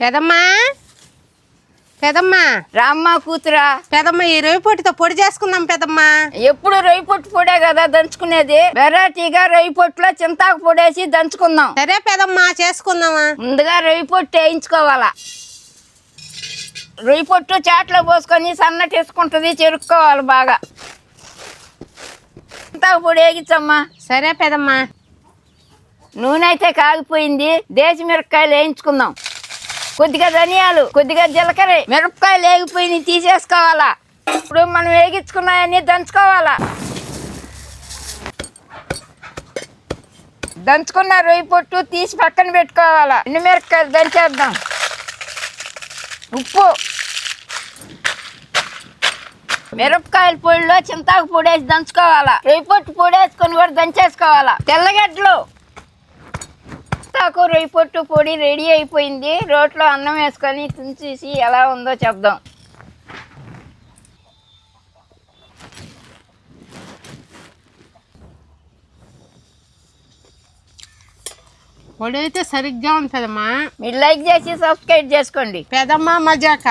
పెదమ్మా? పెదమ్మా? రామ్మ కూతురా. పెదమ్మ ఈ రొయ్య పొట్టితో పొడి చేసుకుందాం పెదమ్మా. ఎప్పుడు రొయ్యి పొట్టు పొడే కదా దంచుకునేది? వెరైటీగా రొయ్యి పొట్టులో చింతాకు పొడేసి దంచుకుందాం. సరే పెదమ్మా చేసుకుందామా? ముందుగా రొయ్యి పొట్టు వేయించుకోవాలా? రొయ్యి పొట్టు చాట్లో పోసుకొని సన్నటి వేసుకుంటుంది చెరుక్కోవాలి బాగా. చింతాకు పొడి వేగించమ్మా సరే పెదమ్మా. నూనె అయితే కాగిపోయింది దేశ మిరపకాయలు వేయించుకుందాం. కొద్దిగా ధనియాలు కొద్దిగా జీలకర్ర మిరపకాయలు వేగిపోయి తీసేసుకోవాలా? ఇప్పుడు మనం వేగించుకున్నాయన్నీ దంచుకోవాలా? దంచుకున్న రొయ్యి పొట్టు తీసి పక్కన పెట్టుకోవాలా? ఎన్ని మిరపకాయలు దంచేద్దాం? ఉప్పు. మిరపకాయల పొడిలో చింతాకు పొడేసి దంచుకోవాలా? రొయ్యి పొట్టు పొడేసుకొని కూడా దంచేసుకోవాలా? తెల్లగడ్డలు. తాకు రొయ్యి పొట్టు పొడి రెడీ అయిపోయింది. రోట్లో అన్నం వేసుకొని తుంచేసి ఎలా ఉందో చెప్దాం. పొడి అయితే సరిగ్గా ఉంది పెదమ్మా మీరు లైక్ చేసి సబ్స్క్రైబ్ చేసుకోండి. పెదమ్మ మజాక.